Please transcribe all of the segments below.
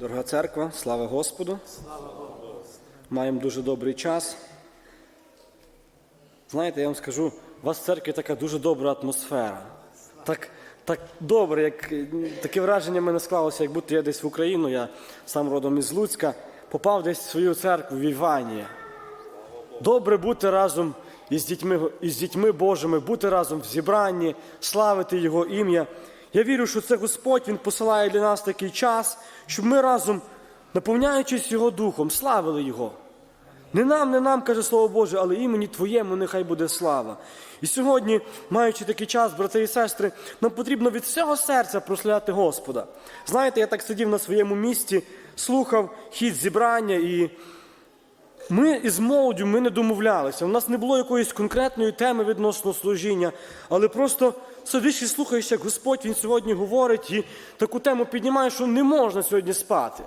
Дорога церква, слава Господу. Маємо дуже добрий час. Знаєте, я вам скажу, у вас в церкві така дуже добра атмосфера. Так, так добре, як таке враження в мене склалося, як будто я десь в Україну, я сам родом із Луцька, попав десь в свою церкву в Іванії. Добре бути разом із дітьми, із дітьми Божими, бути разом в зібранні, славити Його ім'я. Я вірю, що це Господь Він посилає для нас такий час, щоб ми разом, наповняючись Його Духом, славили Його. Не нам, не нам, каже Слово Боже, але імені Твоєму нехай буде слава. І сьогодні, маючи такий час, брати і сестри, нам потрібно від всього серця прославляти Господа. Знаєте, я так сидів на своєму місці, слухав хід зібрання і ми із молоддю ми не домовлялися. У нас не було якоїсь конкретної теми відносно служіння, але просто сидиш і слухаєш, як Господь Він сьогодні говорить і таку тему піднімає, що не можна сьогодні спати.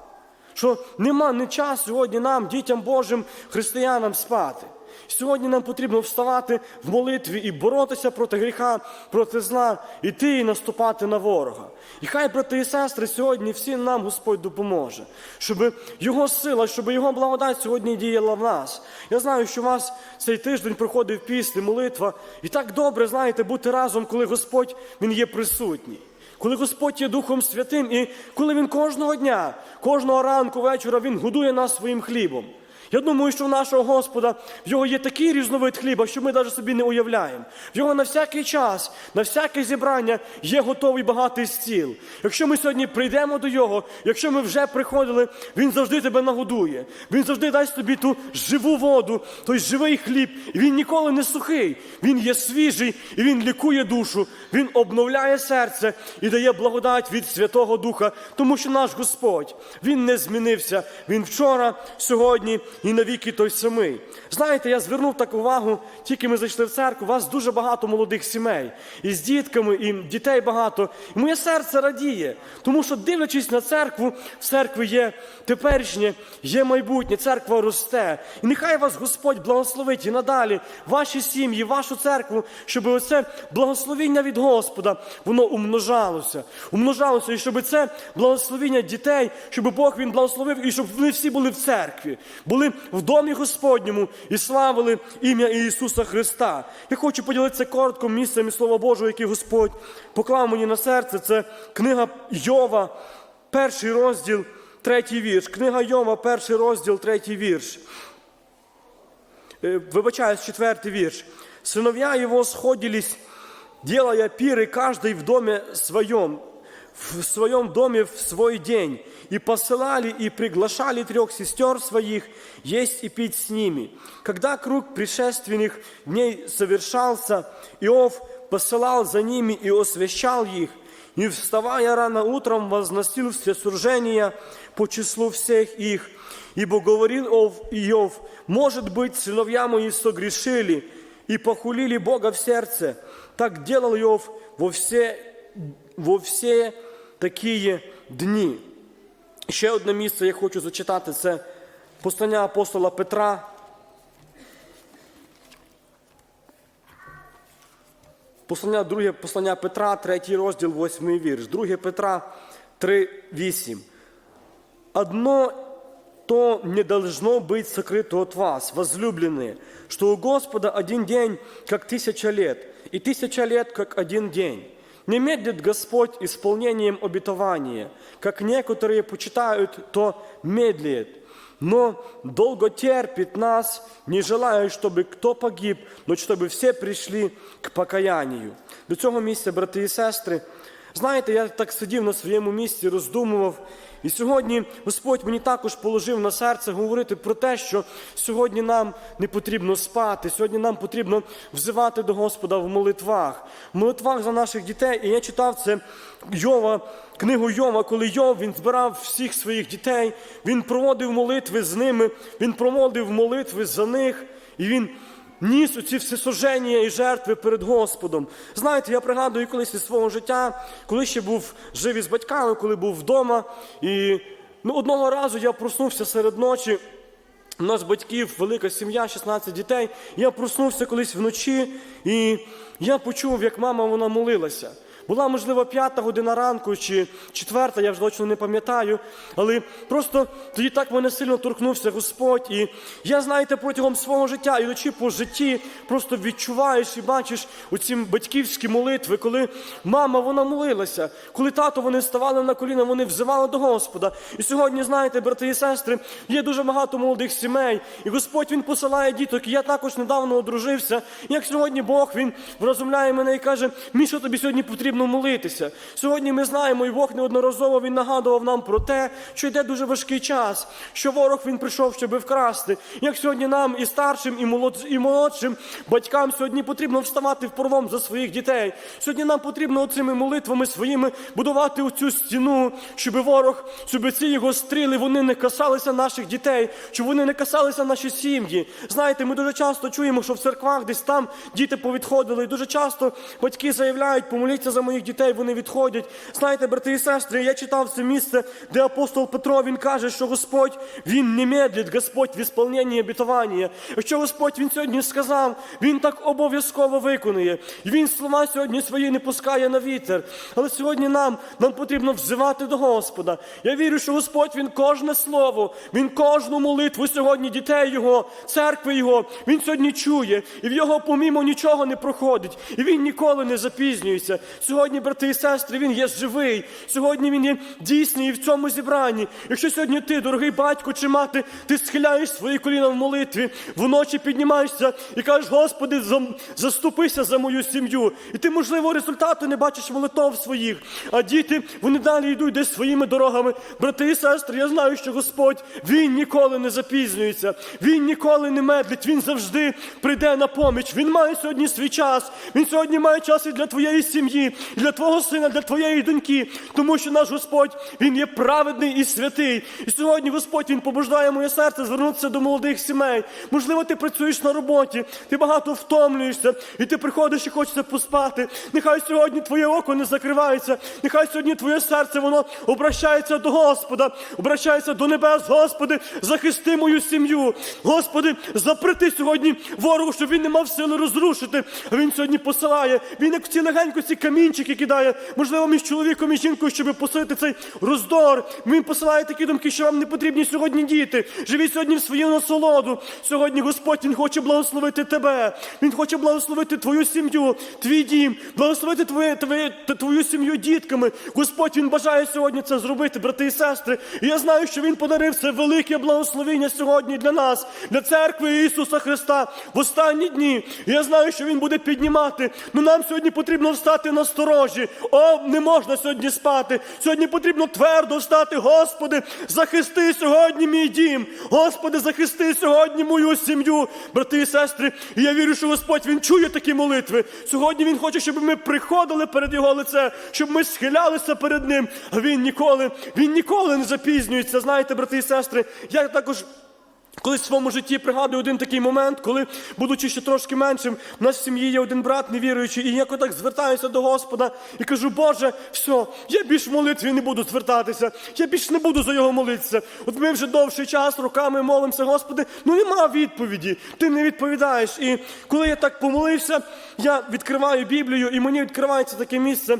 Що нема не час сьогодні нам, дітям Божим, християнам спати. Сьогодні нам потрібно вставати в молитві і боротися проти гріха, проти зла, іти і наступати на ворога. І хай, брати і сестри, сьогодні всім нам Господь допоможе, щоб Його сила, щоб Його благодать сьогодні діяла в нас. Я знаю, що у вас цей тиждень проходив піст молитва, і так добре, знаєте, бути разом, коли Господь Він є присутній. Коли Господь є Духом Святим, і коли Він кожного дня, кожного ранку, вечора Він годує нас своїм хлібом. Я думаю, що в нашого Господа в його є такий різновид хліба, що ми навіть собі не уявляємо. В його на всякий час, на всяке зібрання є готовий багатий стіл. Якщо ми сьогодні прийдемо до Його, якщо ми вже приходили, Він завжди тебе нагодує. Він завжди дасть тобі ту живу воду, той живий хліб. І він ніколи не сухий. Він є свіжий і він лікує душу, він обновляє серце і дає благодать від Святого Духа, тому що наш Господь Він не змінився. Він вчора, сьогодні і навіки той самий. Знаєте, я звернув так увагу, тільки ми зайшли в церкву, у вас дуже багато молодих сімей, і з дітками, і дітей багато. І моє серце радіє, тому що, дивлячись на церкву, в церкві є теперішнє, є майбутнє, церква росте. І нехай вас Господь благословить і надалі, ваші сім'ї, вашу церкву, щоб оце благословіння від Господа, воно умножалося, умножалося, і щоб це благословіння дітей, щоб Бог він благословив, і щоб вони всі були в церкві, були в домі Господньому і славили ім'я Ісуса Христа. Я хочу поділитися коротко місцем і Слова Божого, яке Господь поклав мені на серце. Це книга Йова, перший розділ, третій вірш. Книга Йова, перший розділ, третій вірш. Э, выбачаюсь, четвертый вирш. «Сыновья его сходились, делая пиры, каждый в доме своем, В своем доме в свой день, и посылали и приглашали трех сестер своих есть и пить с ними. Когда круг предшественных дней совершался, Иов посылал за ними и освящал их, и, вставая рано утром, возносил всесуждения по числу всех их. Ибо говорил Ов- Иов, может быть, сыновья мои согрешили и похулили Бога в сердце. Так делал Иов во все, во все такі дні. Ще одне місце я хочу зачитати, це послання апостола Петра. Послання, друге послання Петра, третій розділ, восьмий вірш. Друге Петра 3, 8. Одно то не должно быть сокрыто от вас, возлюбленные, что у Господа один день, как тысяча лет, и тысяча лет, как один день. Не медлит Господь исполнением обетования, как некоторые почитают, то медлит, но долго терпит нас, не желая, чтобы кто погиб, но чтобы все пришли к покаянию. До цього місця, брати і сестри, Знаєте, я так сидів на своєму місці, роздумував. і сьогодні Господь мені також положив на серце говорити про те, що сьогодні нам не потрібно спати, сьогодні нам потрібно взивати до Господа в молитвах, в молитвах за наших дітей. І я читав це Йова, книгу Йова, коли Йов він збирав всіх своїх дітей, він проводив молитви з ними, він проводив молитви за них, і він ніс оці всесожження і жертви перед Господом. Знаєте, я пригадую колись із свого життя, коли ще був жив із батьками, коли був вдома. І ну, одного разу я проснувся серед ночі. У нас батьків велика сім'я, 16 дітей. Я проснувся колись вночі, і я почув, як мама вона молилася. Була, можливо, п'ята година ранку чи четверта, я вже точно не пам'ятаю. Але просто тоді так мене сильно торкнувся Господь. І я, знаєте, протягом свого життя, ідучи по житті, просто відчуваєш і бачиш оці батьківські молитви, коли мама вона молилася, коли тато вони ставали на коліна, вони взивали до Господа. І сьогодні, знаєте, брати і сестри, є дуже багато молодих сімей, і Господь Він посилає діток. І я також недавно одружився. Як сьогодні Бог Він вразумляє мене і каже: Міша, тобі сьогодні потрібно молитися. Сьогодні ми знаємо, і Бог неодноразово він нагадував нам про те, що йде дуже важкий час, що ворог він прийшов, щоб вкрасти. Як сьогодні нам і старшим, і молод- і молодшим батькам сьогодні потрібно вставати в порвом за своїх дітей. Сьогодні нам потрібно цими молитвами своїми будувати оцю стіну, щоб ворог, щоб ці його стріли вони не касалися наших дітей, щоб вони не касалися наші сім'ї. Знаєте, ми дуже часто чуємо, що в церквах десь там діти повідходили. І дуже часто батьки заявляють, помоліться за моїх дітей, вони відходять. Знаєте, брати і сестри, я читав це місце, де апостол Петро він каже, що Господь він не медлить, Господь в ісполненні обітування. Якщо Господь він сьогодні сказав, він так обов'язково виконує. І він слова сьогодні свої не пускає на вітер. Але сьогодні нам, нам потрібно взивати до Господа. Я вірю, що Господь він кожне слово, він кожну молитву сьогодні дітей Його, церкви Його, він сьогодні чує, і в його помімо нічого не проходить, і він ніколи не запізнюється. Сьогодні, брати і сестри, він є живий. Сьогодні він є дійсний і в цьому зібранні. Якщо сьогодні ти, дорогий батько чи мати, ти схиляєш свої коліна в молитві, вночі піднімаєшся і кажеш, Господи, заступися за мою сім'ю. І ти, можливо, результату не бачиш молитов своїх. А діти, вони далі йдуть десь своїми дорогами. Брати і сестри, я знаю, що Господь Він ніколи не запізнюється, Він ніколи не медлить, Він завжди прийде на поміч. Він має сьогодні свій час. Він сьогодні має час і для твоєї сім'ї, для твого сина, для твоєї доньки. Тому що наш Господь Він є праведний і святий. І сьогодні Господь Він побуждає моє серце звернутися до молодих сімей. Можливо, ти працюєш на роботі, ти багато втомлюєшся, і ти приходиш і хочеться поспати. Нехай сьогодні твоє око не закривається, нехай сьогодні твоє серце воно обращається до Господа, обращається до небес, Господи, захисти мою сім'ю. Господи, запрети сьогодні ворогу, щоб він не мав сили розрушити. А він сьогодні посилає. Він як ці легенько ці камінчики кидає, можливо, між чоловіком і жінкою, щоб посилити цей роздор. Він посилає такі думки, що вам не потрібні сьогодні діти. Живіть сьогодні в свою насолоду. Сьогодні Господь Він хоче благословити тебе. Він хоче благословити твою сім'ю, твій дім, благословити твоє, твоє, твою сім'ю дітками. Господь Він бажає сьогодні це зробити, брати і сестри. І я знаю, що Він подарив це велике благословення сьогодні для нас, для церкви Ісуса Христа в останні дні. І я знаю, що Він буде піднімати. Ну нам сьогодні потрібно встати на сторожі. О, не можна сьогодні спати. Сьогодні потрібно твердо встати. Господи, захисти сьогодні мій дім. Господи, захисти сьогодні мою сім'ю, брати і сестри. І я вірю, що Господь Він чує такі молитви. Сьогодні Він хоче, щоб ми приходили перед Його лице, щоб ми схилялися перед Ним. А Він ніколи, Він ніколи не запізнюється. Знаєте, брати і сестри, я також. Колись в своєму житті пригадую один такий момент, коли, будучи ще трошки меншим, в нас в сім'ї є один брат невіруючий, і я так звертаюся до Господа і кажу, Боже, все, я більш в молитві не буду звертатися, я більш не буду за його молитися. От ми вже довший час роками молимося, Господи, ну нема відповіді, ти не відповідаєш. І коли я так помолився, я відкриваю Біблію, і мені відкривається таке місце.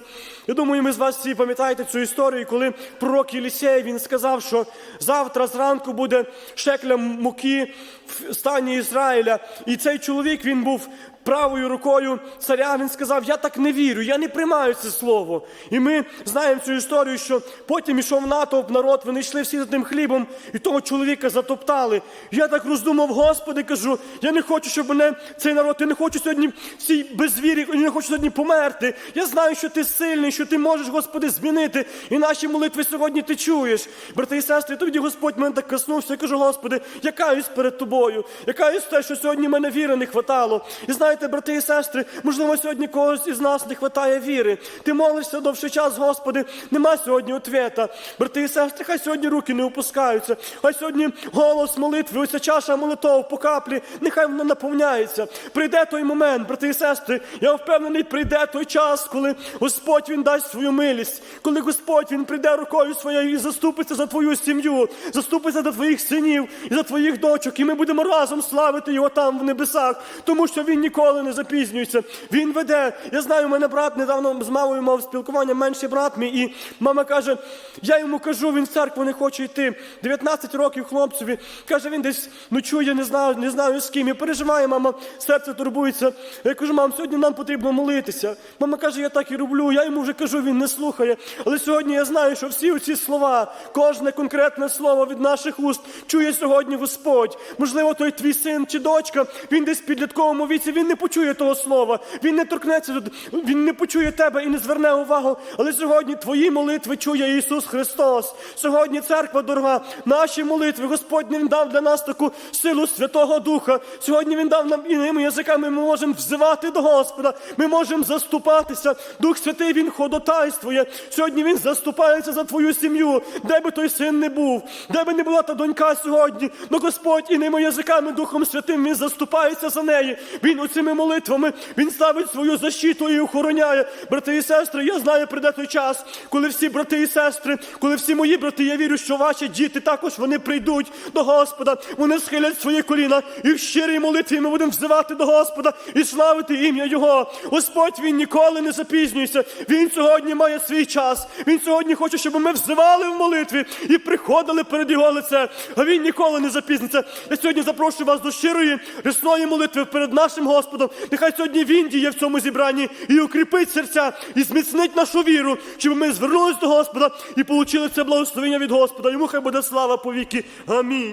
Я думаю, ми з вас всі пам'ятаєте цю історію, коли пророк Єлісей він сказав, що завтра зранку буде шекля муки в стані Ізраїля. І цей чоловік він був правою рукою царя. Він сказав: Я так не вірю, я не приймаю це слово. І ми знаємо цю історію, що потім ішов натовп народ, вони йшли всі за тим хлібом, і того чоловіка затоптали. Я так роздумав, Господи, кажу, я не хочу, щоб мене цей народ, я не хочу сьогодні цій безвірі, я не хочу сьогодні померти. Я знаю, що ти сильний, що ти можеш, Господи, змінити. І наші молитви сьогодні ти чуєш. Брати і сестри, тоді Господь мене так коснувся. Я кажу, Господи, я каюсь перед тобою. Я каюсь те, що сьогодні мене віри не хватало. І знаєте, брати і сестри, можливо, сьогодні когось із нас не хватає віри. Ти молишся довший час, Господи, нема сьогодні ответа. Брати і сестри, хай сьогодні руки не опускаються. Хай сьогодні голос молитви, ось ця чаша молитов по каплі, нехай вона наповняється. Прийде той момент, брати і сестри, я впевнений, прийде той час, коли Господь Він дасть свою милість, коли Господь Він прийде рукою своєю і заступиться за твою сім'ю, заступиться за твоїх синів і за твоїх дочок, і ми будемо разом славити його там в небесах, тому що він ніколи. Ніколи не запізнюється. Він веде. Я знаю, у мене брат недавно з мамою мав спілкування, менший брат мій, і мама каже: я йому кажу, він в церкву не хоче йти. 19 років хлопцеві. Каже, він десь ночує, не знаю, не знаю з ким. І переживає, мама, серце турбується. Я кажу, мам, сьогодні нам потрібно молитися. Мама каже, я так і роблю. Я йому вже кажу, він не слухає. Але сьогодні я знаю, що всі ці слова, кожне конкретне слово від наших уст чує сьогодні Господь. Можливо, той твій син чи дочка, він десь в підлітковому віці, він не почує того слова, він не торкнеться, він не почує тебе і не зверне увагу. Але сьогодні твої молитви чує Ісус Христос. Сьогодні церква дорога, наші молитви. Господь Він дав для нас таку силу Святого Духа. Сьогодні Він дав нам іними язиками. Ми можемо взивати до Господа. Ми можемо заступатися. Дух Святий Він ходотайствує. Сьогодні Він заступається за твою сім'ю, де би той син не був, де би не була та донька сьогодні. Но Господь іними язиками, Духом Святим, Він заступається за неї. Він оцими молитвами Він ставить свою защиту і охороняє. Брати і сестри, я знаю, прийде той час, коли всі брати і сестри, коли всі мої брати, я вірю, що ваші діти також вони прийдуть до Господа. Вони схилять свої коліна і в щирій молитві ми будемо взивати до Господа і славити ім'я Його. Господь він ніколи не запізнюється. Він сьогодні має свій час. Він сьогодні хоче, щоб ми взивали в молитві і приходили перед Його лице. А він ніколи не запізниться. Я сьогодні запрошую вас до щирої, рясної молитви перед нашим Господом. Нехай сьогодні він діє в цьому зібранні і укріпить серця, і зміцнить нашу віру, щоб ми звернулись до Господа і получили це благословення від Господа. Йому хай буде слава повіки. Амінь.